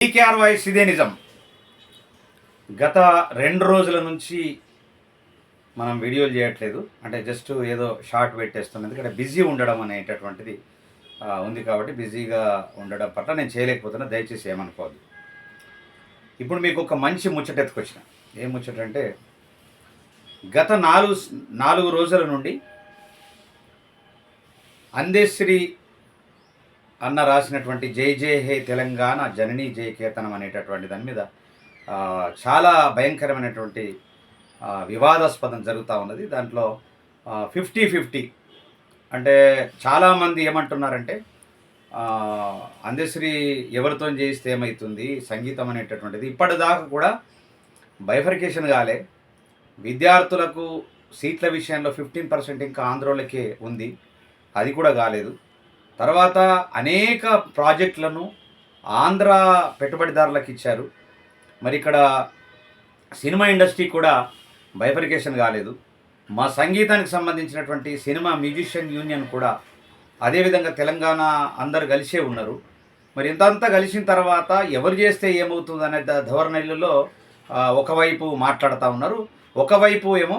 TKR voice ఇదే నిజం గత రెండు రోజుల నుంచి మనం వీడియోలు చేయట్లేదు. అంటే జస్ట్ ఏదో షార్ట్ పెట్టేస్తున్నాం ఎందుకంటే బిజీ ఉండడం అనేటటువంటిది ఉంది కాబట్టి బిజీగా ఉండడం పట్ల నేను చేయలేకపోతున్నా. దయచేసి ఏమనుకోవద్దు. ఇప్పుడు మీకు ఒక మంచి ముచ్చట ఎత్తుకొచ్చిన ఏం ముచ్చట అంటే గత నాలుగు నాలుగు రోజుల నుండి అందేశ్రీ అన్న రాసినటువంటి జై జై హే తెలంగాణ జననీ జయ కేతనం అనేటటువంటి దాని మీద చాలా భయంకరమైనటువంటి వివాదాస్పదం జరుగుతూ ఉన్నది. దాంట్లో ఫిఫ్టీ ఫిఫ్టీ అంటే చాలామంది ఏమంటున్నారంటే అందశ్రీ ఎవరితో చేయిస్తే ఏమవుతుంది సంగీతం అనేటటువంటిది ఇప్పటిదాకా కూడా బైఫర్కేషన్ కాలే. విద్యార్థులకు సీట్ల విషయంలో ఫిఫ్టీన్ పర్సెంట్ ఇంకా ఆంధ్రోళ్ళకే ఉంది. అది కూడా కాలేదు. తర్వాత అనేక ప్రాజెక్టులను ఆంధ్ర పెట్టుబడిదారులకు ఇచ్చారు. మరి ఇక్కడ సినిమా ఇండస్ట్రీ కూడా బైఫరికేషన్ కాలేదు. మా సంగీతానికి సంబంధించినటువంటి సినిమా మ్యూజిషియన్ యూనియన్ కూడా అదేవిధంగా తెలంగాణ అందరు కలిసే ఉన్నారు. మరి ఇంతంతా కలిసిన తర్వాత ఎవరు చేస్తే ఏమవుతుంది అనే ధోరణిలో ఒకవైపు మాట్లాడుతూ ఉన్నారు. ఒకవైపు ఏమో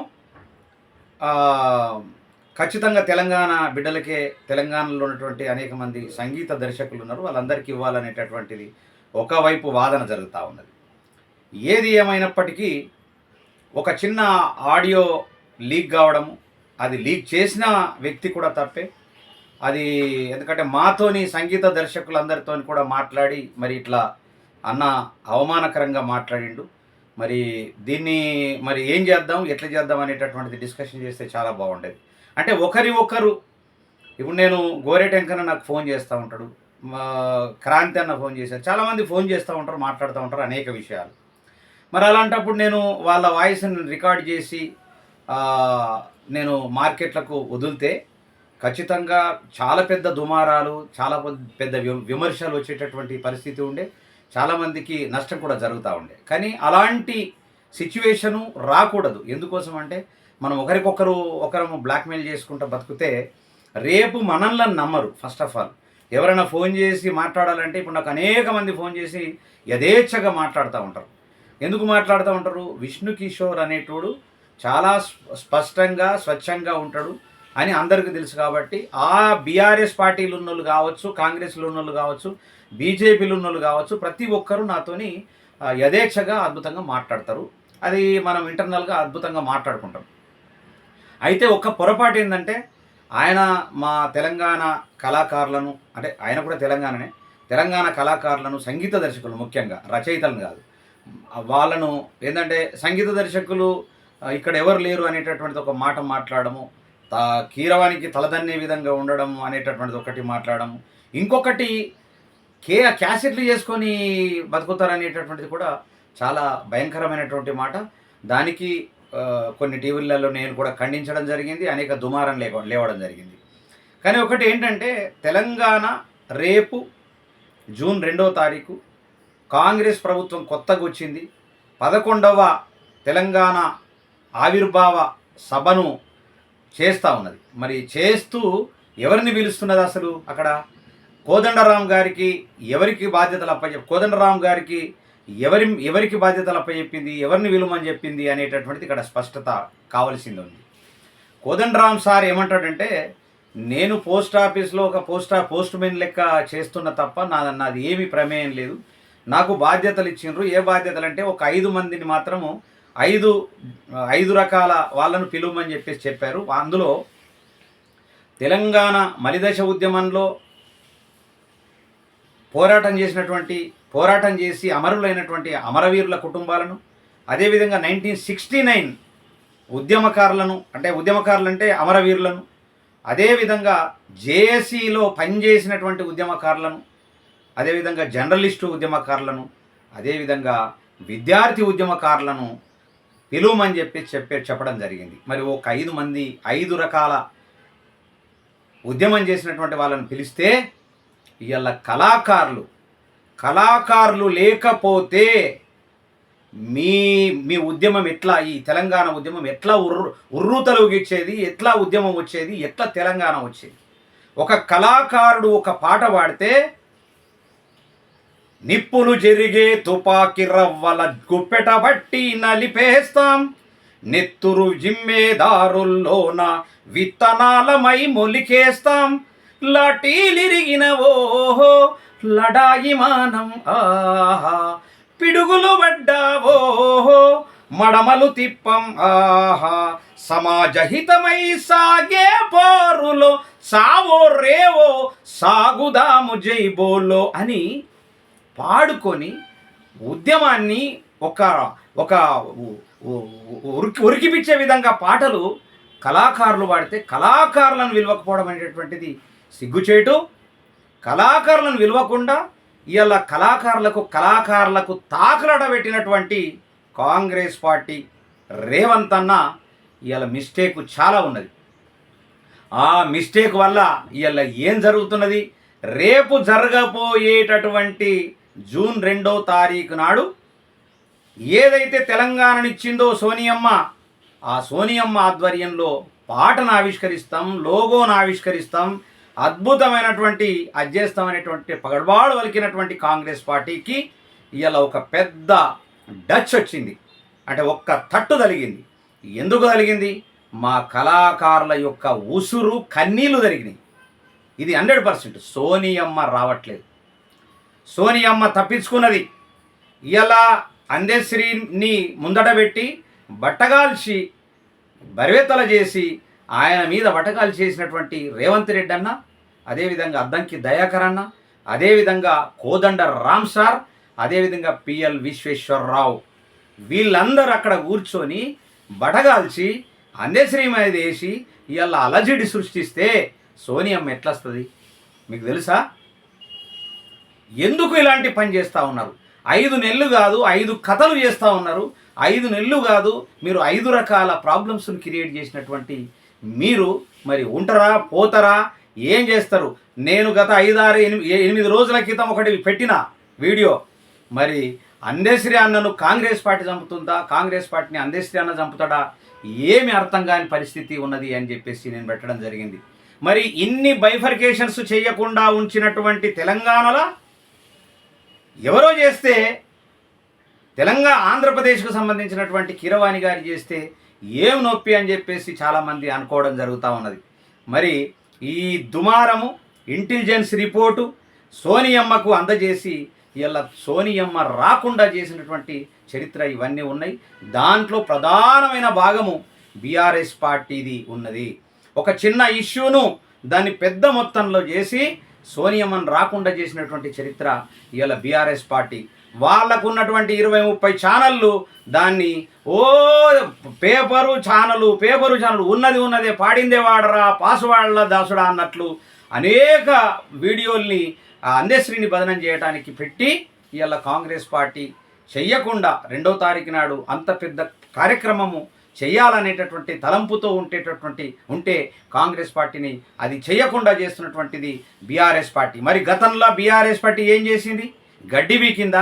ఖచ్చితంగా తెలంగాణ బిడ్డలకే తెలంగాణలో ఉన్నటువంటి అనేక మంది సంగీత దర్శకులు ఉన్నారు. వాళ్ళందరికీ ఇవ్వాలనేటటువంటిది ఒకవైపు వాదన జరుగుతూ ఉన్నది. ఏది ఏమైనప్పటికీ ఒక చిన్న ఆడియో లీక్ కావడము అది లీక్ చేసిన వ్యక్తి కూడా తప్పే. అది ఎందుకంటే మాతోని సంగీత దర్శకులందరితో కూడా మాట్లాడి మరి ఇట్లా అన్న అవమానకరంగా మాట్లాడిండు. మరి దీన్ని మరి ఏం చేద్దాం ఎట్లా చేద్దాం అనేటటువంటిది డిస్కషన్ చేస్తే చాలా బాగుండేది. అంటే ఒకరి ఒకరు. ఇప్పుడు నేను గోరేటెంకన నాకు ఫోన్ చేస్తూ ఉంటాడు. మా క్రాంతి అన్న ఫోన్ చేశారు చాలామంది ఫోన్ చేస్తూ ఉంటారు మాట్లాడుతూ ఉంటారు అనేక విషయాలు. మరి అలాంటప్పుడు నేను వాళ్ళ వాయిస్ని రికార్డ్ చేసి నేను మార్కెట్లకు వదిలితే ఖచ్చితంగా చాలా పెద్ద దుమారాలు చాలా పెద్ద- పెద్ద విమర్శలు వచ్చేటటువంటి పరిస్థితి ఉండే. చాలామందికి నష్టం కూడా జరుగుతూ ఉండే. కానీ అలాంటి సిచ్యువేషను రాకూడదు. ఎందుకోసం అంటే మనం ఒకరికొకరు ఒకరము బ్లాక్మెయిల్ చేసుకుంటూ బతికితే రేపు మనల్ని నమ్మరు ఫస్ట్ ఆఫ్ ఆల్ ఎవరైనా ఫోన్ చేసి మాట్లాడాలంటే ఇప్పుడు నాకు అనేక మంది ఫోన్ చేసి యథేచ్ఛగా మాట్లాడుతూ ఉంటారు. ఎందుకు మాట్లాడుతూ ఉంటారు? విష్ణు కిషోర్ అనేటోడు చాలా స్పష్టంగా స్వచ్ఛంగా ఉంటాడు అని అందరికీ తెలుసు కాబట్టి ఆ బీఆర్ఎస్ పార్టీలు ఉన్నోళ్ళు కావచ్చు కాంగ్రెస్లో ఉన్నోళ్ళు కావచ్చు బీజేపీలు ఉన్నోళ్ళు కావచ్చు ప్రతి ఒక్కరూ నాతోని యథేచ్ఛగా అద్భుతంగా మాట్లాడతారు. అది మనం ఇంటర్నల్గా అద్భుతంగా మాట్లాడుకుంటాం. అయితే ఒక్క పొరపాటు ఏంటంటే ఆయన మా తెలంగాణ కళాకారులను అంటే ఆయన కూడా తెలంగాణనే తెలంగాణ కళాకారులను సంగీత దర్శకులు ముఖ్యంగా రచయితలను కాదు. వాళ్ళను ఏంటంటే సంగీత దర్శకులు ఇక్కడ ఎవరు లేరు అనేటటువంటిది ఒక మాట మాట్లాడము తా కీరవానికి తలదన్నే విధంగా ఉండడం అనేటటువంటిది ఒకటి మాట్లాడము. ఇంకొకటి కే క్యాసెట్లు చేసుకొని బతుకుతారనేటటువంటిది కూడా చాలా భయంకరమైనటువంటి మాట. దానికి కొన్ని టీవీలలో నేను కూడా ఖండించడం జరిగింది అనేక దుమారం లేక లేవడం జరిగింది. కానీ ఒకటి ఏంటంటే తెలంగాణ రేపు జూన్ రెండవ తారీఖు కాంగ్రెస్ ప్రభుత్వం కొత్తగా వచ్చింది. పదకొండవ తెలంగాణ ఆవిర్భావ సభను చేస్తూ ఉన్నది. మరి చేస్తూ ఎవరిని పిలుస్తున్నది అసలు అక్కడ? కోదండరాం గారికి ఎవరికి బాధ్యతలు అప్పచెప్పి కోదండరాం గారికి ఎవరి ఎవరికి బాధ్యతలు అప్పచెప్పింది ఎవరిని విలుమని చెప్పింది అనేటటువంటిది ఇక్కడ స్పష్టత కావలసింది ఉంది. కోదండరామ్ సార్ ఏమంటాడంటే నేను పోస్ట్ ఆఫీస్లో ఒక పోస్ట్ పోస్ట్ మెన్ లెక్క చేస్తున్న తప్ప నా నాది ఏమీ ప్రమేయం లేదు. నాకు బాధ్యతలు ఇచ్చిండ్రు. ఏ బాధ్యతలు అంటే ఒక ఐదు మందిని మాత్రము ఐదు ఐదు రకాల వాళ్ళను పిలువమని చెప్పేసి చెప్పారు. అందులో తెలంగాణ మలిదశ ఉద్యమంలో పోరాటం చేసినటువంటి పోరాటం చేసి అమరులైనటువంటి అమరవీరుల కుటుంబాలను అదేవిధంగా నైన్టీన్ సిక్స్టీ నైన్ ఉద్యమకారులను అంటే ఉద్యమకారులు అంటే అమరవీరులను అదేవిధంగా జేఏసీలో పనిచేసినటువంటి ఉద్యమకారులను అదేవిధంగా జర్నలిస్టు ఉద్యమకారులను అదేవిధంగా విద్యార్థి ఉద్యమకారులను పిలువమని చెప్పి చెప్పే చెప్పడం జరిగింది. మరి ఒక ఐదు మంది ఐదు రకాల ఉద్యమం చేసినటువంటి వాళ్ళని పిలిస్తే ఇవాళ కళాకారులు కళాకారులు లేకపోతే మీ మీ ఉద్యమం ఎట్లా ఈ తెలంగాణ ఉద్యమం ఎట్లా ఉర్రు ఉర్రు ఇచ్చేది ఎట్లా ఉద్యమం వచ్చేది ఎట్లా తెలంగాణ వచ్చేది? ఒక కళాకారుడు ఒక పాట పాడితే నిప్పులు జరిగే తుపాకి రవ్వల గుప్పెట బట్టి నలిపేస్తాం. నెత్తురు జిమ్మేదారుల్లోన విత్తనాలమై మొలికేస్తాం. లాటీలిరిగిన ఓహో లడాయి మానం ఆహా. పిడుగులు పడ్డావోహో మడమలు తిప్పం ఆహా. సమాజహితమై సాగే పోరులో సావో రేవో సాగుదాము జైబోలో అని పాడుకొని ఉద్యమాన్ని ఒక ఒక ఉరికి ఉరికిపిచ్చే విధంగా పాటలు కళాకారులు పాడితే కళాకారులను విలువకపోవడం అనేటటువంటిది సిగ్గుచేటు. కళాకారులను విలువకుండా ఇవాళ కళాకారులకు కళాకారులకు తాకలట పెట్టినటువంటి కాంగ్రెస్ పార్టీ రేవంత్ అన్న ఇవాళ మిస్టేక్ చాలా ఉన్నది. ఆ మిస్టేక్ వల్ల ఇవాళ ఏం జరుగుతున్నది? రేపు జరగబోయేటటువంటి జూన్ రెండో తారీఖు నాడు ఏదైతే తెలంగాణనిచ్చిందో సోనియమ్మ ఆ సోనియమ్మ ఆధ్వర్యంలో పాటను ఆవిష్కరిస్తాం లోగోను ఆవిష్కరిస్తాం అద్భుతమైనటువంటి అధ్యస్తమైనటువంటి పగడబాడు వలికినటువంటి కాంగ్రెస్ పార్టీకి ఇలా ఒక పెద్ద డచ్ వచ్చింది. అంటే ఒక్క తట్టు తలిగింది. ఎందుకు తలిగింది? మా కళాకారుల యొక్క ఉసురు కన్నీళ్ళు జరిగినాయి ఇది హండ్రెడ్ పర్సెంట్. సోనియమ్మ రావట్లేదు. సోనియమ్మ తప్పించుకున్నది. ఇలా అందశ్రీని ముందట పెట్టి బట్టగాల్చి బరివేతల చేసి ఆయన మీద వటకాలు చేసినటువంటి రేవంత్ రెడ్డి అన్న అదేవిధంగా అద్దంకి దయాకర్ అన్న అదేవిధంగా కోదండ రామ్ సార్ అదేవిధంగా పిఎల్ విశ్వేశ్వరరావు. వీళ్ళందరూ అక్కడ కూర్చొని బటగాల్చి అందశ్రీ మీద వేసి ఇవాళ అలజడి సృష్టిస్తే సోనియమ్మ ఎట్లా వస్తుంది మీకు తెలుసా? ఎందుకు ఇలాంటి పని చేస్తూ ఉన్నారు? ఐదు నెలలు కాదు ఐదు కథలు చేస్తూ ఉన్నారు. ఐదు నెలలు కాదు మీరు ఐదు రకాల ప్రాబ్లమ్స్ని క్రియేట్ చేసినటువంటి మీరు మరి ఉంటారా పోతారా ఏం చేస్తారు? నేను గత ఐదారు ఎనిమిది ఎనిమిది రోజుల క్రితం ఒకటి పెట్టిన వీడియో. మరి అందేశ్రీ అన్నను కాంగ్రెస్ పార్టీ చంపుతుందా? కాంగ్రెస్ పార్టీని అందేశ్రీ అన్న చంపుతాడా? ఏమి అర్థం కాని పరిస్థితి ఉన్నది అని చెప్పేసి నేను పెట్టడం జరిగింది. మరి ఇన్ని బైఫర్కేషన్స్ చేయకుండా ఉంచినటువంటి తెలంగాణలో ఎవరో చేస్తే తెలంగాణ ఆంధ్రప్రదేశ్కు సంబంధించినటువంటి కీరవాణి గారు చేస్తే ఏం నొప్పి అని చెప్పేసి చాలామంది అనుకోవడం జరుగుతూ ఉన్నది. మరి ఈ దుమారము ఇంటెలిజెన్స్ రిపోర్టు సోనియమ్మకు అందజేసి ఇలా సోనియమ్మ రాకుండా చేసినటువంటి చరిత్ర ఇవన్నీ ఉన్నాయి. దాంట్లో ప్రధానమైన భాగము బీఆర్ఎస్ పార్టీది ఉన్నది. ఒక చిన్న ఇష్యూను దాన్ని పెద్ద మొత్తంలో చేసి సోనియమ్మను రాకుండా చేసినటువంటి చరిత్ర ఇవాళ బీఆర్ఎస్ పార్టీ వాళ్ళకు ఉన్నటువంటి ఇరవై ముప్పై ఛానళ్ళు దాన్ని ఓ పేపరు ఛానలు పేపరు ఛానల్ ఉన్నది ఉన్నదే పాడిందే వాడరా పాసువాళ్ళ దాసుడా అన్నట్లు అనేక వీడియోల్ని అందేశ్రీని అందశ్రీని బదనం చేయడానికి పెట్టి ఇవాళ కాంగ్రెస్ పార్టీ చెయ్యకుండా రెండో తారీఖు నాడు అంత పెద్ద కార్యక్రమము చేయాలనేటటువంటి తలంపుతో ఉండేటటువంటి ఉంటే కాంగ్రెస్ పార్టీని అది చేయకుండా చేస్తున్నటువంటిది బీఆర్ఎస్ పార్టీ. మరి గతంలో బీఆర్ఎస్ పార్టీ ఏం చేసింది? గడ్డి కింద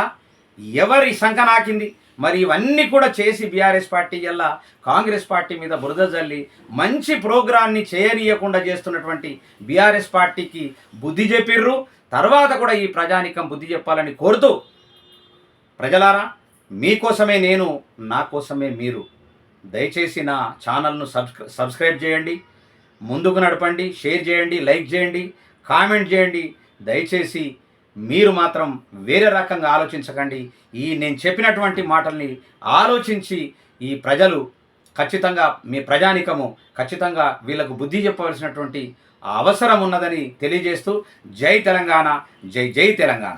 ఎవరి సంఖ నాకింది? మరి ఇవన్నీ కూడా చేసి బీఆర్ఎస్ పార్టీ వల్ల కాంగ్రెస్ పార్టీ మీద బురద జల్లి మంచి ప్రోగ్రాన్ని చేయనీయకుండా చేస్తున్నటువంటి బీఆర్ఎస్ పార్టీకి బుద్ధి చెప్పిర్రు. తర్వాత కూడా ఈ ప్రజానికం బుద్ధి చెప్పాలని కోరుతూ ప్రజలారా మీకోసమే నేను నా కోసమే మీరు దయచేసి నా ఛానల్ను సబ్స్క్రై సబ్స్క్రైబ్ చేయండి ముందుకు నడపండి షేర్ చేయండి లైక్ చేయండి కామెంట్ చేయండి. దయచేసి మీరు మాత్రం వేరే రకంగా ఆలోచించకండి. ఈ నేను చెప్పినటువంటి మాటల్ని ఆలోచించి ఈ ప్రజలు ఖచ్చితంగా మీ ప్రజానికము ఖచ్చితంగా వీళ్ళకు బుద్ధి చెప్పవలసినటువంటి అవసరం ఉన్నదని తెలియజేస్తూ జై తెలంగాణ జై జై తెలంగాణ.